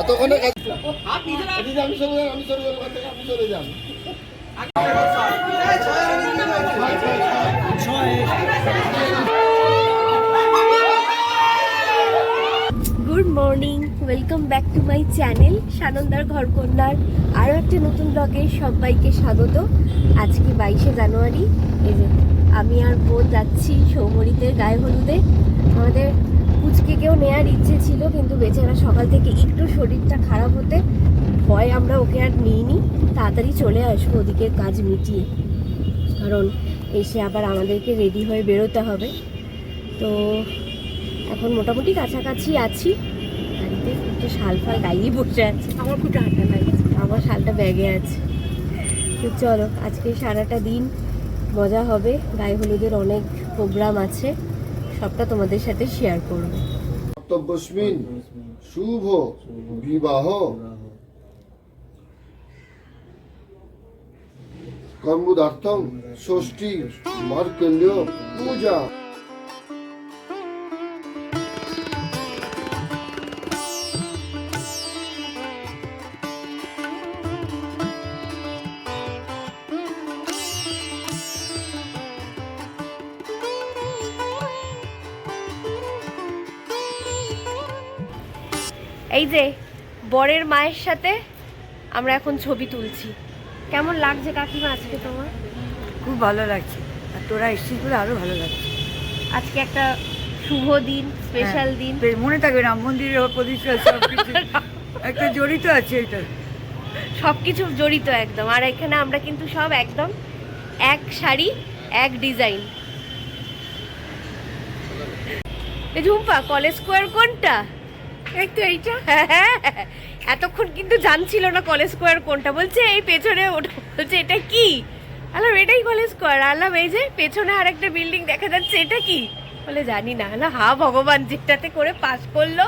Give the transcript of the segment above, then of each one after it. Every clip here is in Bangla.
এতক্ষণে কাজ আমি আমি যান good morning welcome back to my channel সানন্দার ঘরকন্যার আরও একটা নতুন ব্লগে সবাইকে স্বাগত। আজকে বাইশে জানুয়ারি। এই যে, আমি আর বোন যাচ্ছি সৌমরিতে গায়ে হলুদে। আমাদের ছিল কিন্তু বেচারা সকাল থেকে একটু শরীরটা খারাপ হতে ভয় আমরা ওকে আর নিইনি। তাড়াতাড়ি চলে আসব ওদিকের কাজ মিটিয়ে। কারণ এসে আবার আমাদেরকে রেডি হয়ে বেরোতে হবে। তো এখন মোটামুটি কাছাকাছি আছি। গাড়িতে একটু শাল ফাল গাইয়ে বসে আছে। আমার খুব ঠান্ডা লাগছে আমার শালটা ব্যাগে আছে। তো চলো আজকে সারাটা দিন মজা হবে। গায়ে হলুদের অনেক প্রোগ্রাম আছে। সবটা তোমাদের সাথে শেয়ার করব। কর্তব্যস্মিন শুভ বিবাহ। কর্মদার্থম ষষ্ঠী মার্কণ্ড পূজা। এই যে বরের মায়ের সাথে আমরা এখন ছবি তুলছি। কেমন লাগছে কাকিমা আজকে তোমার? খুব ভালো লাগছে। আর তোরা এসছিস বলে আরও ভালো লাগছে। আজকে একটা শুভ দিন স্পেশাল হ্যাঁ, দিন। মনে থাকবে রাম মন্দিরের প্রতিষ্ঠা সব কিছু একটা জড়িত আছে এটা। সব কিছু জড়িত একদম। আর এখানে আমরা কিন্তু সব একদম এক শাড়ি এক ডিজাইন। ঝুম্পা কলেজ স্কোয়ার কোনটা? এই তো এইটা? এতক্ষণ কিন্তু জানছিল না কলেজ স্কোয়ার কোনটা। বলছে এই পেছনে ওটা। বলছে এটা কি? আলাম এটাই কলেজ স্কোয়ার। আলাম এই যে পেছনে আর একটা বিল্ডিং দেখা যাচ্ছে এটা কি? বলে জানি না। না হা ভগবান যেটাতে করে পাস করল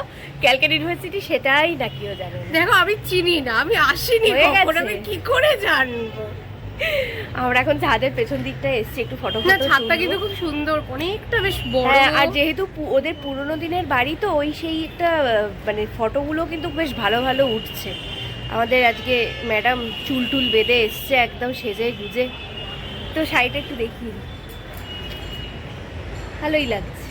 ক্যালকাটা ইউনিভার্সিটি সেটাই নাকিও জানে। না। দেখো আমি চিনি না আমি আসিনি। আমি কি করে জানব? আমরা এখন ছাদের পেছন দিকটা এসছি একটু ফটো না ছাদটা কিন্তু খুব সুন্দর অনেকটা বেশ বড়। হ্যাঁ আর যেহেতু ওদের পুরোনো দিনের বাড়ি তো ওই সেই একটা মানে ফটোগুলো কিন্তু বেশ ভালো ভালো উঠছে। আমাদের আজকে ম্যাডাম চুল টুল বেঁধে এসছে একদম সেজে গুজে। তো শাড়িটা একটু দেখি ভালোই লাগছে।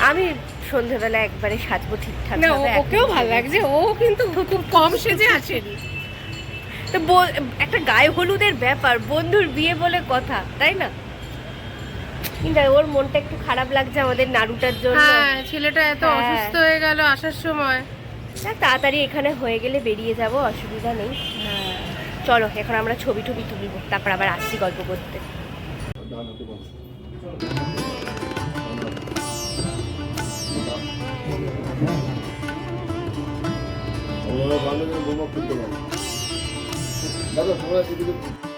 আমি সন্ধেবেলা একবারে সাজবো ঠিকঠাক না ও- ওকেও ভালো লাগছে ও কিন্তু খুব কম সেজে আসেনি। তো একটা গায়ে হলুদের ব্যাপার বন্ধুর বিয়ে বলে কথা তাই না? কিন্তু ওর মনটা একটু খারাপ লাগছে আমাদের নাড়ুটার জন্য। হ্যাঁ ছেলেটা এত হ্যাঁ। অসুস্থ হয়ে গেল আসার সময়। না, তাড়াতাড়ি এখানে হয়ে গেলে বেরিয়ে যাব অসুবিধা নেই। চলো এখন আমরা ছবি টবি তুলব তারপর আবার আসছি গল্প করতে। ভালো করে বোমা খুলতে পারি দাদা তোমরা এদিকে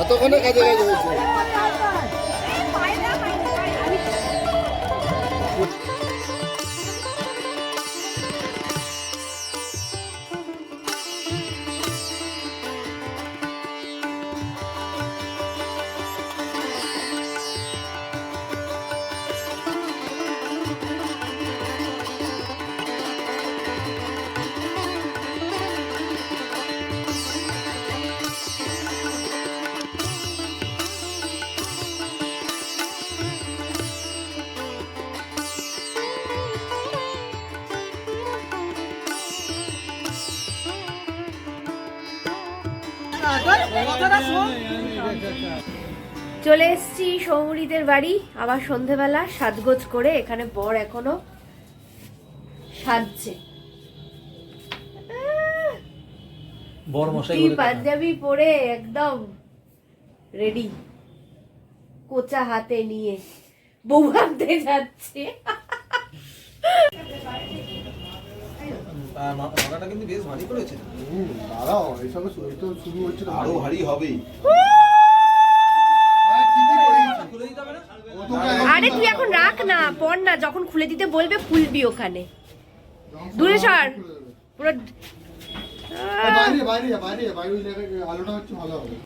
এতক্ষণে কাজে কাজে হয়েছে। চলে এসেছি সৌমরিদের বাড়ি। আবার সন্ধেবেলা সাজগোজ করে এখানে বর এখনও সাজছে। পাঞ্জাবি পরে একদম রেডি কোচা হাতে নিয়ে বউ আনতে যাচ্ছে। মালাটা কিন্তু বেশ ভারী করেছে। দাঁড়াও এইসবে তো শুরু হচ্ছে আরও ভারী হবেই। আরে ঠিকই করেছি। খুলে দিতে হবে না? ও তোকে এখন আরে তুই এখন রাখ না পড় না যখন খুলে দিতে বলবে খুলবি ওখানে। দূরে সর। পুরো বাইরে বাইরে বাইরে বাইরে আলোটা হচ্ছে ভালো হবে।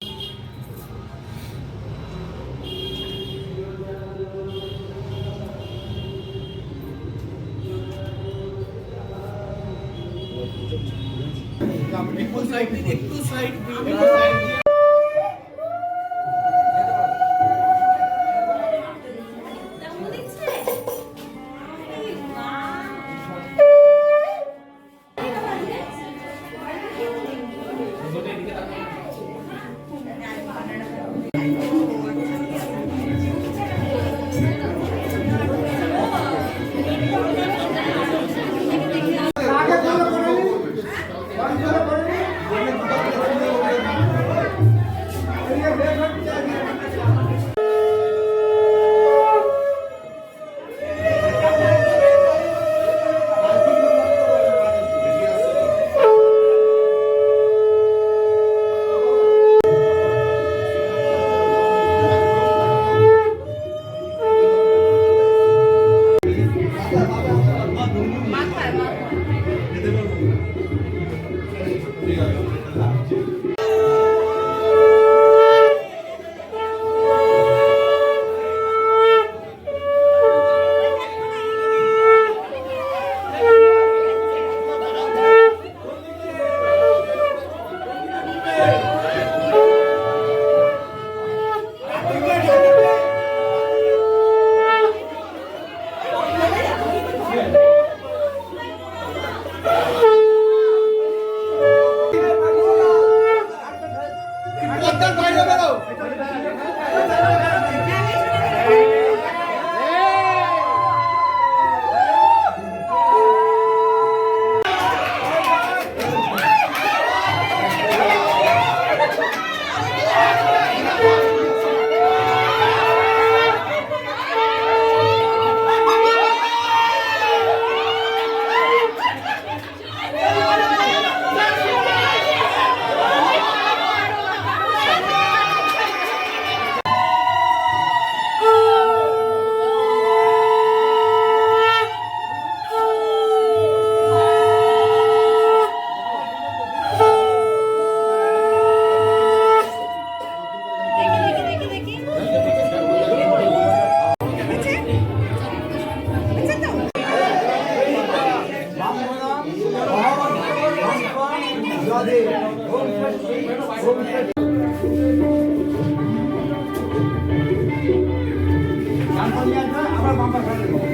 আমরা বাম্পার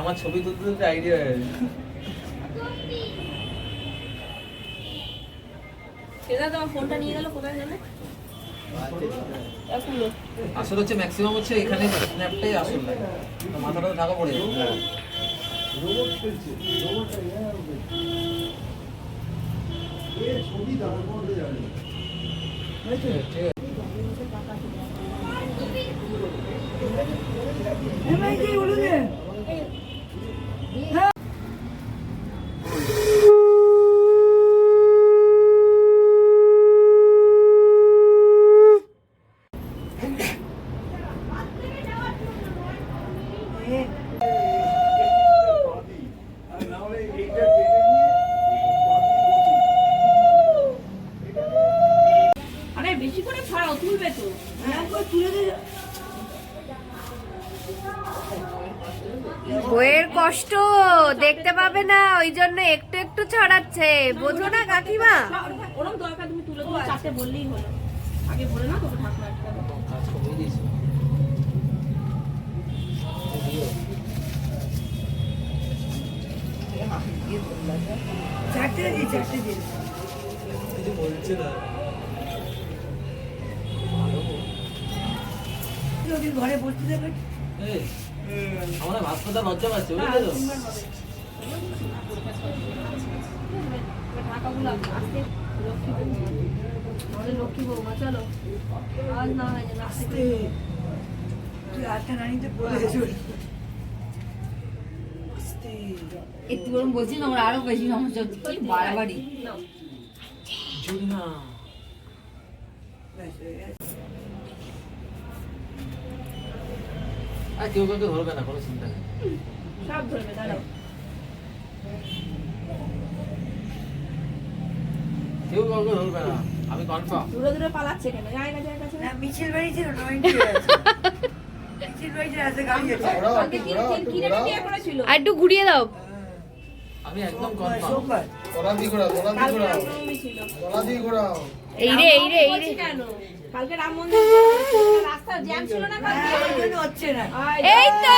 আমার ছবি তুলতে তুলতে আইডিয়া হয়ে গেছে। তোমার ফোনটা নিয়ে গেল কোথায় গেলে? আসল হচ্ছে ম্যাক্সিমাম হচ্ছে এখানে স্ন্যাপটাই আসল লাগে মাথাটা ঢাকা পড়ে যাবে। ছবি দাঁড় করতে যাবে ঠিক আছে কি তুলবে তো। বইয়ের কষ্ট দেখতে পাবে না ওই জন্য একটু একটু ছড়াচ্ছে। বোঝো না কাকিমা। ওরকম দরকার তুমি তুলে তুমি চারটে বললেই হলো। আগে বলে না তোকে চারটে দিই চারটে দিই বলছে না। ঘরে বসতে দেবে। আমরা ভাত কথা লজ্জা পাচ্ছে বুঝলে তো? ঢাকাগুলো আস্তে লক্ষ্মী আমাদের লক্ষ্মী বৌমা চলো। আজ না হয় যেন আস্তে আস্তে। তুই নানিতে পড়ে একটু বরং বলছি না আমরা আরও বেশি সমস্যা হচ্ছে কি বাড়াবাড়ি। না। আর কেউ কাউকে ধরবে না কোনো চিন্তা নেই সব ধরবে দাঁড়াও কেউ কাউকে ধরবে না আমি কনফার্ম দূরে দূরে পালাচ্ছে কেন জায়গা জায়গা না মিছিল বাড়ি ছিল মিছিল বাড়ি আছে গাড়ি আছে আর একটু ঘুরিয়ে দাও আমি একদম কনফার্ম ঘোরাও এই রে এই রে এই রে। কালকে রাম মন্দির রাস্তা জ্যাম ছিল না কালকে? হ্যাঁ, হচ্ছে না। এই তো!